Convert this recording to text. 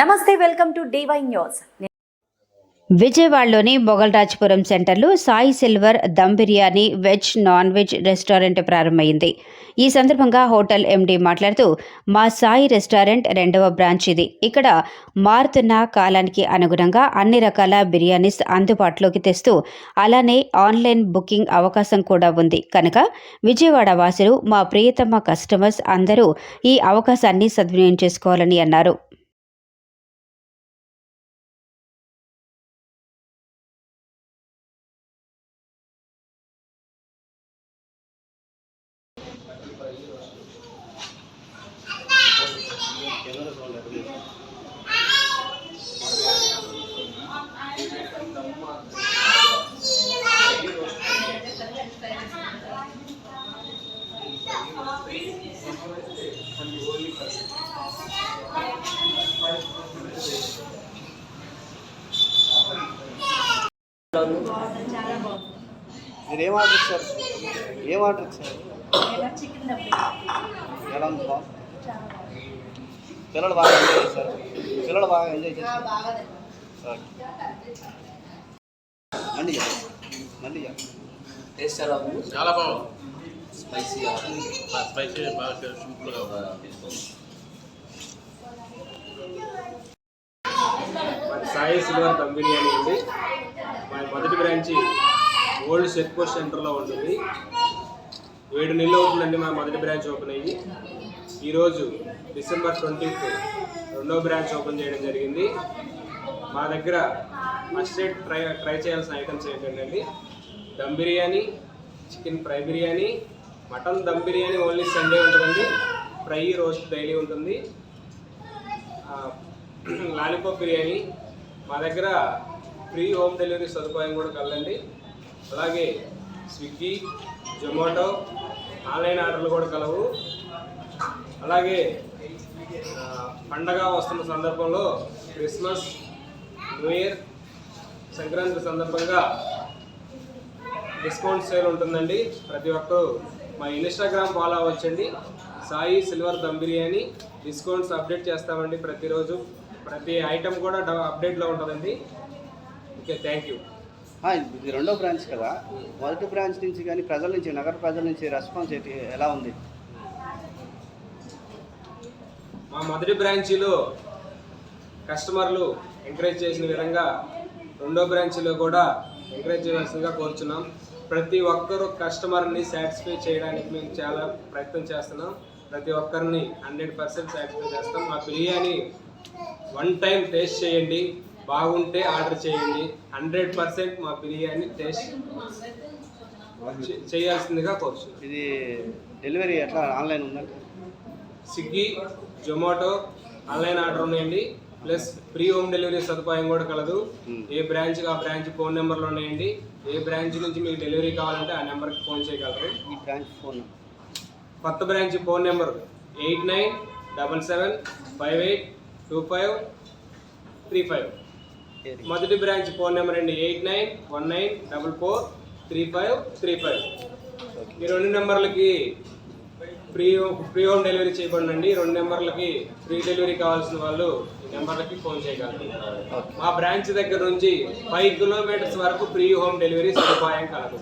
నమస్తే welcome to DY news. విజయవాడలోని మొగల్రాజ్పురం సెంటర్లో Sai silver dum biryani veg non veg restaurant ప్రారంభమైంది. ఈ సందర్భంగా హోటల్ ఎండీ మాట్లాడుతూ మా సాయి రెస్టారెంట్ రెండవ బ్రాంచ్ ఇది. ఇక్కడ మారుతున్న కాలానికి అనుగుణంగా అన్ని రకాల బిర్యానీస్ అందుబాటులోకి తెస్తూ అలానే ఆన్లైన్ బుకింగ్ అవకాశం కూడా ఉంది. కనుక విజయవాడ వాసులు మా ప్రియతమ కస్టమర్స్ అందరూ ఈ అవకాశాన్ని సద్వినియోగం చేసుకోవాలని అన్నారు. మీరు ఏం ఆర్డర్ ఇచ్చారు ఏం ఆర్డర్ ఇచ్చారు ఎలా ఉంది బాగా పిల్లలు బాగా ఎంజాయ్ చేశారు. పిల్లలు బాగా ఎంజాయ్ చేశారు. మళ్ళీ. మళ్ళీ. టేస్ట్ ఎలా ఉంది? చాలా బాగుంది. స్పైసీ స్పైసీ బాగా సింపుల్గా ఉంది. సాయి సిల్వర్ దమ్ బిర్యానీ అండి మా మొదటి బ్రాంచి ఓల్డ్ చెక్ పోస్ట్ సెంటర్లో ఉంటుంది. ఏడు నెలలు అవుతుందండి మా మొదటి బ్రాంచ్ ఓపెన్ అయ్యి. ఈరోజు డిసెంబర్ ట్వంటీత్ రెండో బ్రాంచ్ ఓపెన్ చేయడం జరిగింది. మా దగ్గర ఫస్ట్ రేట్ ట్రై ట్రై చేయాల్సిన ఐటమ్స్ ఏంటంటే dum biryani chicken fry biryani mutton dum biryani only Sunday ఉంటుందండి. ఫ్రై రోస్ట్ డైలీ ఉంటుంది. లాలీపాప్ బిర్యానీ. మా దగ్గర ఫ్రీ హోమ్ డెలివరీ సదుపాయం కూడా కలదండి. అలాగే స్విగ్గీ జొమాటో ఆన్లైన్ ఆర్డర్లు కూడా కలవు. అలాగే పండగ వస్తున్న సందర్భంలో క్రిస్మస్ న్యూ ఇయర్ సంక్రాంతి సందర్భంగా డిస్కౌంట్ సేల్ ఉంటుందండి. ప్రతి ఒక్కరూ మా Instagram follow అవ్వచ్చండి. Sai silver dum biryani discounts update చేస్తామండి ప్రతిరోజు. ప్రతి ఐటెం కూడా అప్డేట్లో ఉంటుందండి. Okay thank you. ఇది రెండో బ్రాంచ్ కదా. మొదటి బ్రాంచ్ నుంచి కానీ ప్రజల నుంచి నగర ప్రజల నుంచి రెస్పాన్స్ ఎలా ఉంది? మా మొదటి బ్రాంచీలో కస్టమర్లు ఎంకరేజ్ చేసిన విధంగా రెండో బ్రాంచీలో కూడా ఎంకరేజ్ చేయాల్సిందిగా కోరుచున్నాం. ప్రతి ఒక్కరు కస్టమర్ని సాటిస్ఫై చేయడానికి మేము చాలా ప్రయత్నం చేస్తున్నాం. ప్రతి ఒక్కరిని హండ్రెడ్ పర్సెంట్ సాటిస్ఫై చేస్తాం. మా బిర్యానీ వన్ టైం టేస్ట్ చేయండి. బాగుంటే ఆర్డర్ చేయండి. హండ్రెడ్ పర్సెంట్ మా బిర్యానీ టేస్ట్ చేయాల్సిందిగా కోరుచున్నాం. ఇది డెలివరీ ఎట్లా? ఆన్లైన్ ఉందంటే స్విగ్గీ జొమాటో ఆన్లైన్ ఆర్డర్ ఉన్నాయండి. ప్లస్ ఫ్రీ హోమ్ డెలివరీ సదుపాయం కూడా కలదు. Hmm. ఏ బ్రాంచ్ ఆ బ్రాంచ్ ఫోన్ నెంబర్లు ఉన్నాయండి. ఏ బ్రాంచ్ నుంచి మీకు డెలివరీ కావాలంటే ఆ నెంబర్కి ఫోన్ చేయగలరు. ఈ బ్రాంచ్ ఫోన్ కొత్త branch phone number eight nine double seven five eight two five three five? మొదటి బ్రాంచ్ ఫోన్ నెంబర్ అండి eight nine one nine double four three five three five. ఈ రెండు నెంబర్లకి ఫ్రీ ఫ్రీ హోమ్ డెలివరీ చేయబడినండి. రెండు నెంబర్లకి free delivery కావాల్సిన వాళ్ళు ఈ నెంబర్లకి ఫోన్ చేయగలరు. మా బ్రాంచ్ దగ్గర నుంచి ఫైవ్ కిలోమీటర్స్ వరకు ఫ్రీ హోమ్ డెలివరీ సదుపాయం కలదు.